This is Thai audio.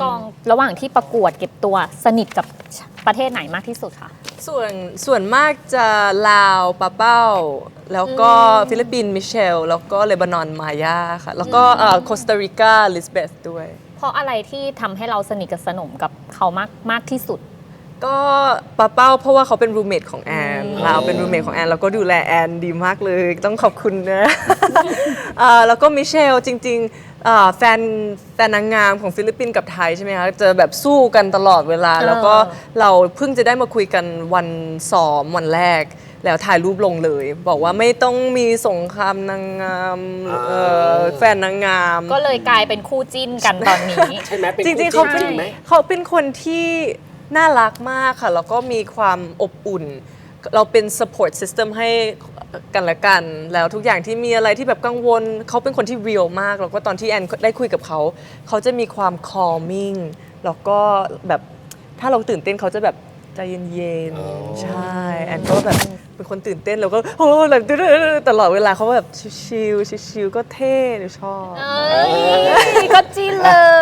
กองระหว่างที่ประกวดเก็บตัวสนิทกับประเทศไหนมากที่สุดคะส่วนส่วนมากจะลาวปาเป้า แล้วก็ฟิลิปปินส์มิเชล แล้วก็เลบานอนมายาค่ะ แล้วก็โคสตาริกาลิสเบธด้วย เพราะอะไรที่ทำให้เราสนิทกับสนมกับเขามากมากที่สุด ก็ปาเป้าเพราะว่าเขาเป็นรูเมทของแอนลาวเป็นรูเมทของแอนแล้วก็ดูแลแอนดีมากเลย ต้องขอบคุณนะอ่าแล้วก็มิเชลจริง ๆ อ่าแฟนแฟนนางงามของฟิลิปปินส์กับไทยใช่ไหมคะเจอแบบสู้กันตลอดเวลา แล้วก็เราเพิ่งจะได้มาคุยกันวันซ้อมวันแรก แล้วถ่ายรูปลงเลย บอกว่าไม่ต้องมีสงครามนางงามเอ่อแฟนนางงาม ก็เลยกลายเป็นคู่จิ้นกันตอนนี้ ใช่ไหมเป็นจริงๆคู่เขาเป็นจริงไหม เขาเป็นคนที่น่ารักมากค่ะ แล้วก็มีความอบอุ่น เราเป็น support system ให้ กันและกัน แล้วทุกอย่างที่มีอะไรที่แบบกังวลเขาเป็นคนที่ real มาก แล้วก็ตอนที่แอนได้คุยกับเขา เขาจะมีความ calming แล้วก็แบบถ้าเราตื่นเต้นเขาจะแบบใจเย็นอ๋อๆใช่ แอนก็แบบเป็นคนตื่นเต้นแล้วก็โอ้แบบตลอดเวลาเขาแบบชิลๆชิลๆก็เท่หนูชอบ เอ้ยก็จิ้นเลย